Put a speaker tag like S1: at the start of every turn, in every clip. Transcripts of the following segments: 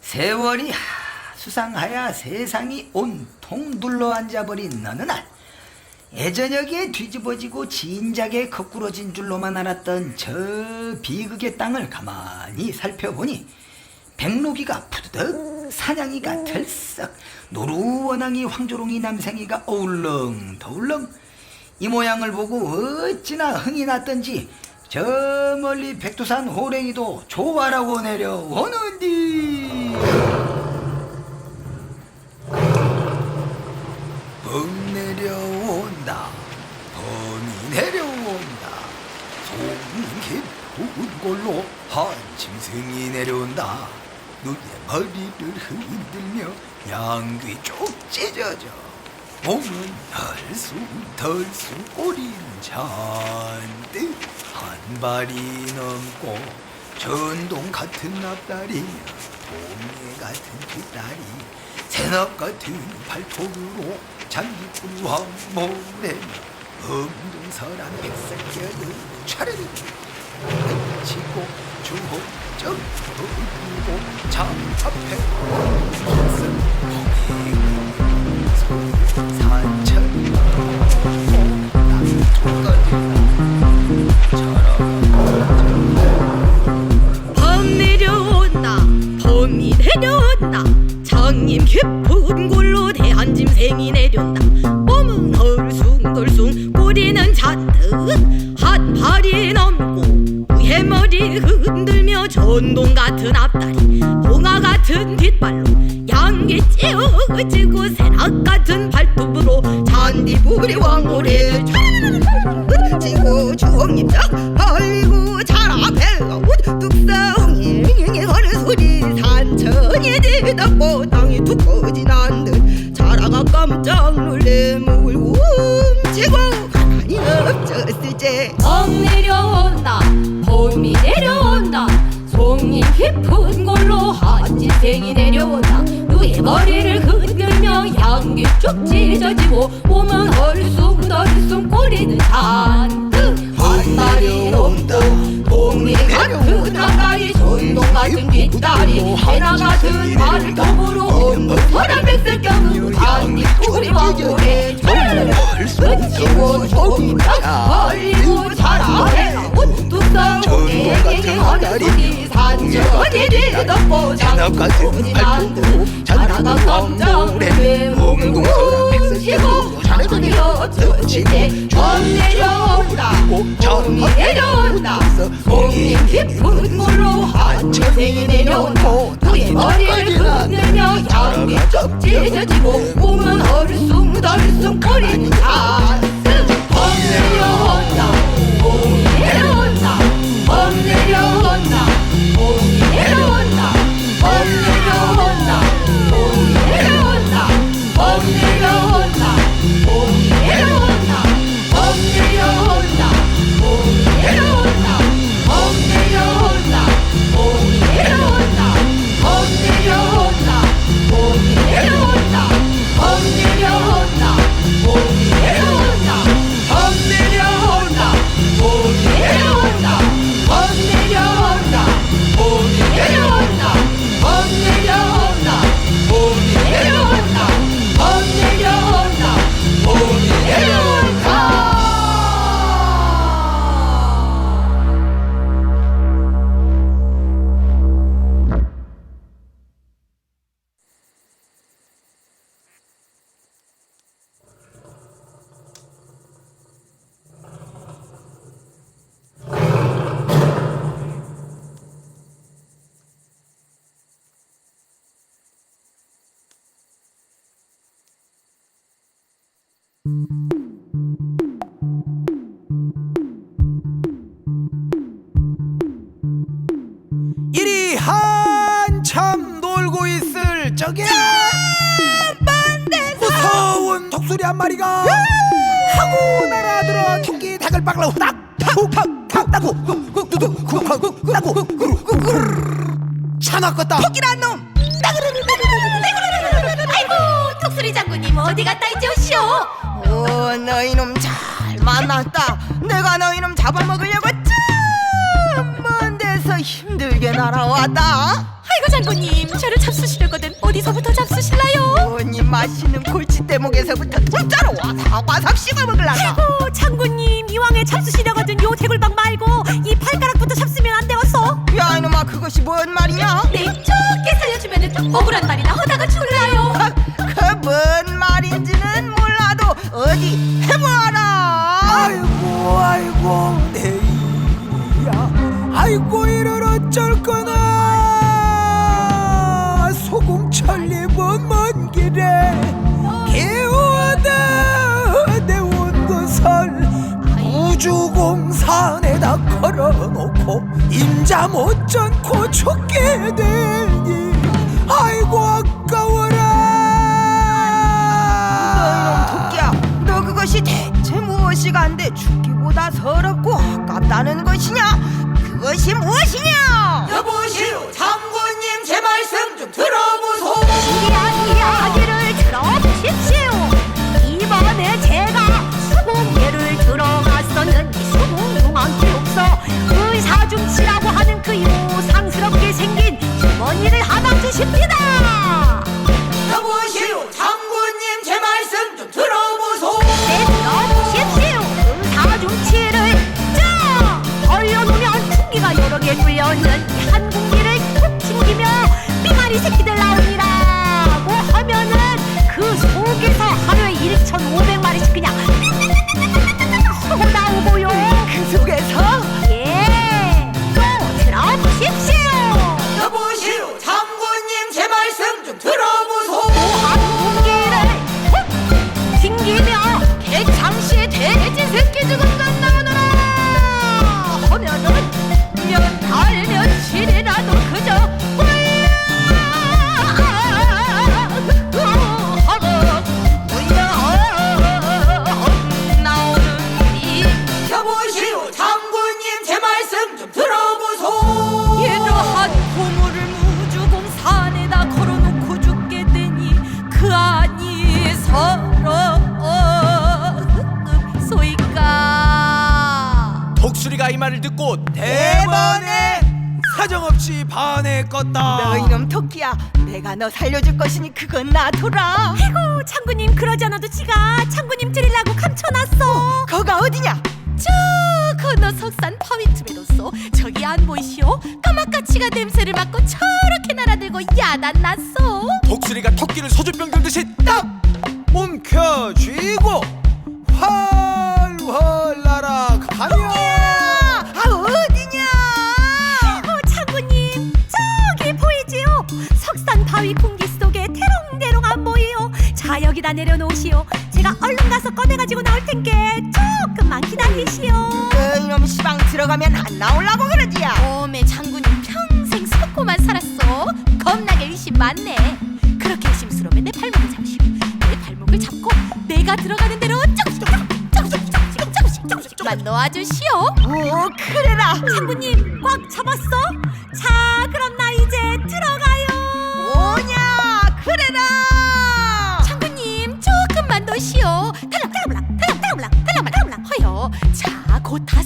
S1: 세월이 하- 수상하여 세상이 온통 눌러앉아버린 어느 날 예전역에 뒤집어지고 진작에 거꾸러진 줄로만 알았던 저 비극의 땅을 가만히 살펴보니 백록이가 푸드득 사냥이가 들썩 노루원앙이 황조롱이 남생이가 어울렁 더울렁 이 모양을 보고 어찌나 흥이 났던지 저 멀리 백두산 호랭이도 좋아라고 내려오는디. 범 내려온다. 범이 내려온다. 송이 깊은 골로 한 짐승이 내려온다. 눈에 머리를 흔들며 양귀 쭉 찢어져 몸은 덜쑥덜쑥 꼬리는 잔뜩 한 발이 넘고 전동 같은 앞다리며 동해 같은 뒷다리 새납 같은 발톱으로 장기꾸리와 몰래며 엄동설한 백색견을 차례를 치고 주호점 돌고 장 앞에 산천이
S2: 내려온다. 장님 깊은 골로 대한 짐승이 내려온다. 몸은 헐숭덜숭 꼬리는 잔뜩 한 발이 넘고 위에 머리 흔들며 전동 같은 앞다리 봉화 같은 뒷발로 양기 찌어지고 새낙 같은 발톱으로 잔디불이 왕고리를 지고 주홍잎짝
S3: 깊은 골로 한진생이 내려온다 누의 머리를 흔들며 양귀 쭉 찢어지고 몸은 헐숭덜숭 꼬리는 잔뜩 한 마리 넘고 동이 같은 앞다리 전동 같은 뒷다리 해나 같은 발톱으로 엄청난 백설경으로 장기 꼬리와 고래 던지고 조금 딱 벌리고 자라해 라 뚝성에 하는 소리 산천이 뒤덮고 난듯 자라가 깜짝 놀래 몸을 훔치고 장수리 어쩌지게 전 내려온다 정이 내려온다 몸이 깊은 물로 한천생이 내려온다 그의 머리를 흔들며 양이 쩍 찢어지고 몸은 얼숭덜숭 잔뜩 범 내려온다
S1: 이리 한참 놀고 있을 적에 무서운 독수리 한 마리가 하고 날아들어 토끼 닭을 박라 후닥 탁탁탁 따고 쿵쿵쿵쿵 따고 차나껐다
S2: 토끼란 놈
S3: 아이고 독수리 장군님 어디 갔다 이제 오시오
S4: 오 너희놈 잘 만났다. 내가 너희놈 잡아먹으려고 좀먼 데서 힘들게 날아왔다.
S3: 아이고 장군님 저를 잡수시려거든 어디서부터 잡수실라요?
S4: 언니 맛있는 골칫대목에서부터 진짜로 와삭와삭 씹어먹으려나
S3: 어, 장군님 이왕에 잡수시려거든 요 대굴박 말고 이 발가락부터 잡수면 안 되었어?
S4: 야 이놈아 그것이 뭔 말이냐?
S3: 네 좋게 살려주면은 좀 억울한 말이나 하다가 줄라요.
S4: 그 뭔 말인지는 어디 해보아라.
S1: 아이고 아이고 내 일이야. 아이고 이를 어쩔 거나. 소금천리 먼먼 길에 개워다. 내온 것을 우주공산에다 걸어놓고 임자 못 전고 죽게 되니
S4: 안돼 죽기보다 서럽고 아깝다는 것이냐? 그것이 무엇이냐? 여보시오 장군님 제 말씀 좀 들어보소.
S3: 이야기 이야기를 들어보십시오. 이번에 제가 수공예를 들어갔었는 이 수공중앙교육서 의사 중치라고 하는 그 요상스럽게 생긴 주머니를 하나 주십니다.
S4: 여보시오 장
S3: 여러 개 뚫려있는 이한 공기를 툭 튕기며 삐마리 새끼들 너
S4: 살려줄 것이니 그건 놔둬라.
S3: 아이고 장군님 그러지 않아도 지가 장군님 드리려고 감춰놨어.
S4: 거가 어디냐?
S3: 저 건너 석산 파위틈에로써. 저기 안 보이시오? 까마까치가 냄새를 맡고 저렇게 날아들고 야단났어.
S1: 독수리가 토끼를 소주병 들듯이 딱 움켜쥐고
S3: 자 여기다 내려놓으시오. 제가 얼른 가서 꺼내가지고 나올 텐게 조금만 기다리시오.
S4: 너희놈 시방 들어가면 안 나오려고 그러지야
S3: 오메 장군님 평생 속고만 살았어. 겁나게 의심 많네. 그렇게 의심스러우면 내 발목을 잡으시오 내 발목을 잡고 내가 들어가는 대로 조금씩 조금씩 조금씩 조금씩 조금씩만 놓아주시오.
S4: 오 그래라.
S3: 장군님 꽉 잡았어? 자 곧탔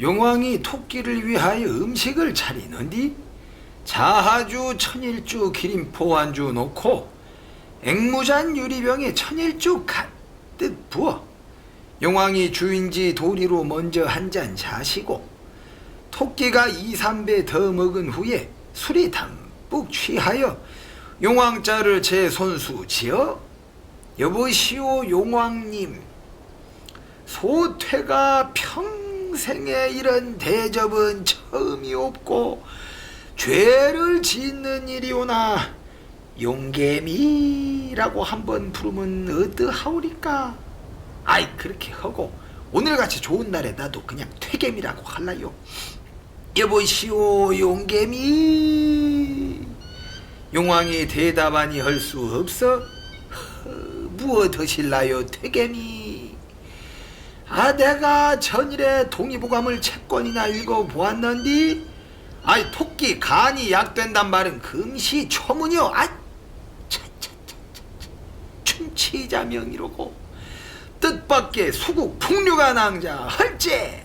S5: 용왕이 토끼를 위하여 음식을 차리는디? 자하주 천일주 기림포 안주 놓고 앵무잔 유리병에 천일주 가득 부어 용왕이 주인지 도리로 먼저 한 잔 자시고 토끼가 이 삼배 더 먹은 후에 술이 담뿍 취하여 용왕자를 제 손수 지어
S1: 여보시오 용왕님 소퇴가 평 생에 이런 대접은 처음이 없고 죄를 짓는 일이 오나 용개미라고 한번 부르면 어떠하오리까? 아이 그렇게 하고 오늘같이 좋은 날에 나도 그냥 퇴개미라고 할라요. 여보시오 용개미. 용왕이 대답하니 할 수 없어. 무엇 하실라요 퇴개미 아 내가 전일에 동의보감을 채권이나 읽어보았는디? 아이 토끼 간이 약된단 말은 금시 초문이요. 아 차차차차 춘치자 명이로고. 뜻밖의 수국 풍류가 낭자 할제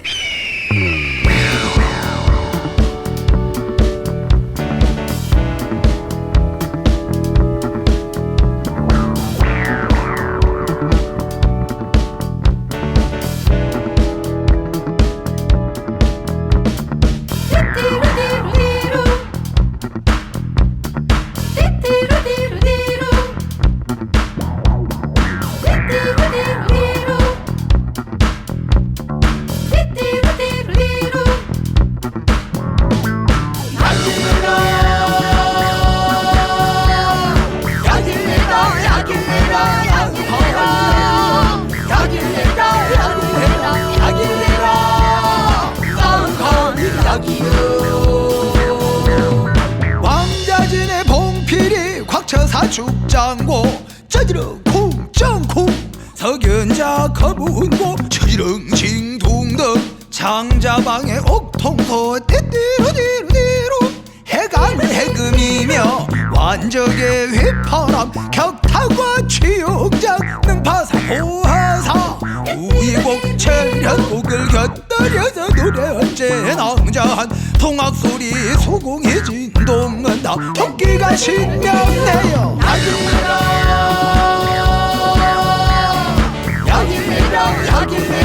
S6: 왕자진의 봉필이 곽처사 죽장고 짜지르 쿵짱쿵 석연자 거분고 처지릉 징둥덕 장자방의 옥통소 띠띠루디루디루 해가는 해금이며 완적의 휘파람 격타과 취용장 능파사 호하사 우이곡 체련곡을 곁들여서 노래 언제 낭자한 통악소리 소공이 진동한다. 토끼가 신명내요.
S3: 야길내라 야길내라 야길내라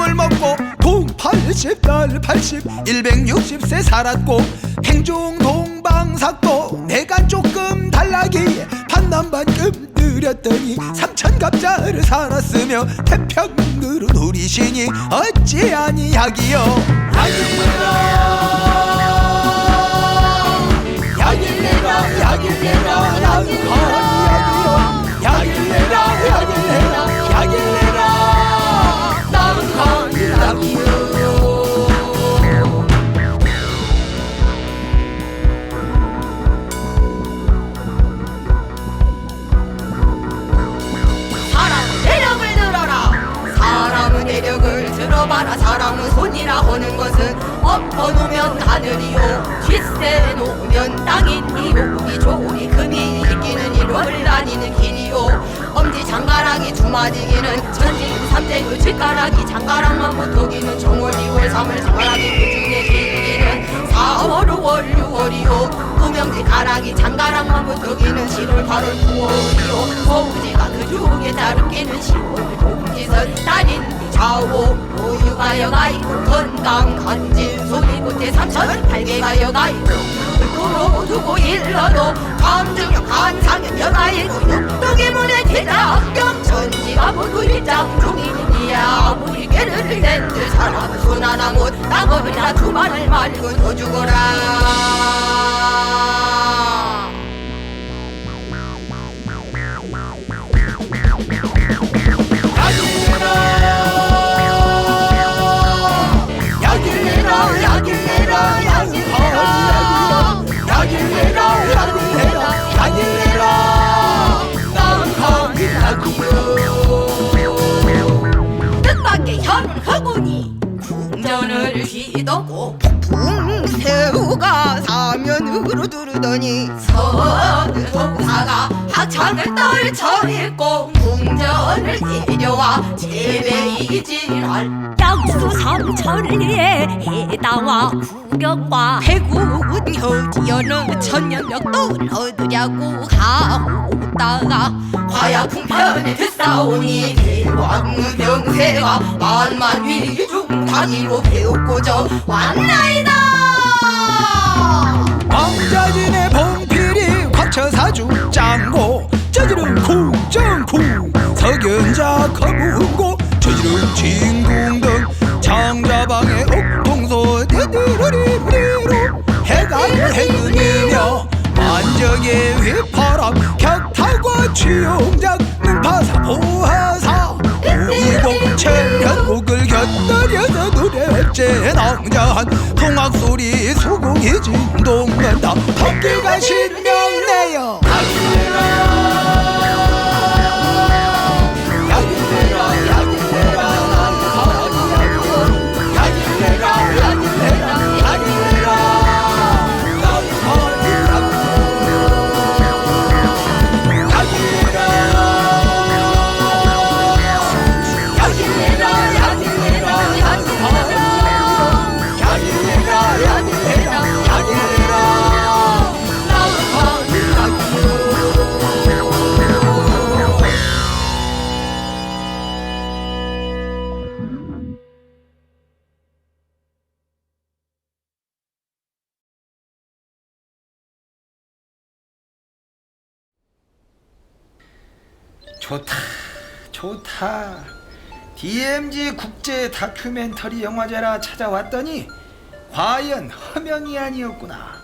S6: 금을 먹고 동 80 달 80 160세 살았고 행중 동방삭도 내간 조금 달라기에 반남반금 들였더니 삼천갑자를 살았으며 태평으로 누리시니 어찌 아니하기요?
S3: 야길내라 야길내라 야길내라 들어봐라 사람은 손이라 하는 것은 엎어놓으면 하늘이요. 뒷세 놓으면 땅이니요. 우기 조기 금이 이기는 일월 다니는 길이요. 엄지 장가락이 주마지기는 전지 삼재의 뒷가락이 장가락만 못하기는 정월 2월 3월 장가락이 그중에 길기는 4월 5월 6월이요. 구명지 가락이 장가락만 못하기는 7월 8월 9월이요. 서우지가 그중에 다루기는 10월 동지선 달인 좌우 우유가 여가 있고 건강 간질 소리 못해 삼천 팔개가 여가 있고 도로 두고 일러도 감중력 간상현 여가 있고 육덕의 문에 대장경 전지가 모두 일장종이니야 아무리 깨를 낸들 사람은 손 하나 못 나거나 두 발을 말고 더 죽어라 떨쳐했고 궁전을 데려와 재배이지랄
S2: 양수 삼천리에 해당화 구경과
S3: 배구은 겨지어는 천년벽도 얻으려고 가오다가 과야풍 편에 됐사오니 대왕 명세가 만만 위중 단위로 배웠고저 왔나이다.
S1: 왕자진의 봉필이 곽처사주 짱고 저지른 쿵정쿵. 석연자 거문고 저지른 진궁등 장자방의 옥동소 디디르리리로 해가 해금이며 만적의 휘파람 격타과 취용작 능파사 보하사 우이곡 천연곡을 곁들여서 노래제 낭자한 통악소리 소공이 진동한다. 토끼가 신명
S7: 좋다 좋다. DMZ 국제 다큐멘터리 영화제라 찾아왔더니 과연 허명이 아니었구나.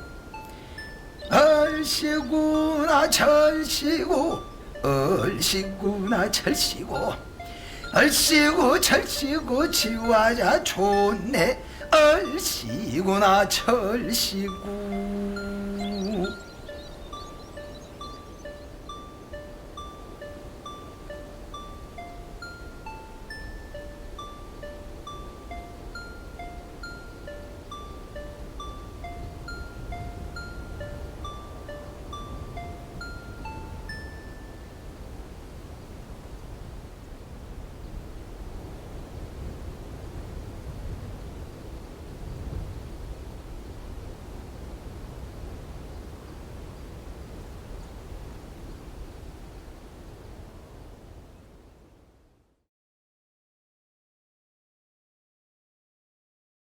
S7: 얼씨구나 절씨구 얼씨구나 절씨구. 얼씨구 절씨구 지화자 좋네. 얼씨구나 절씨구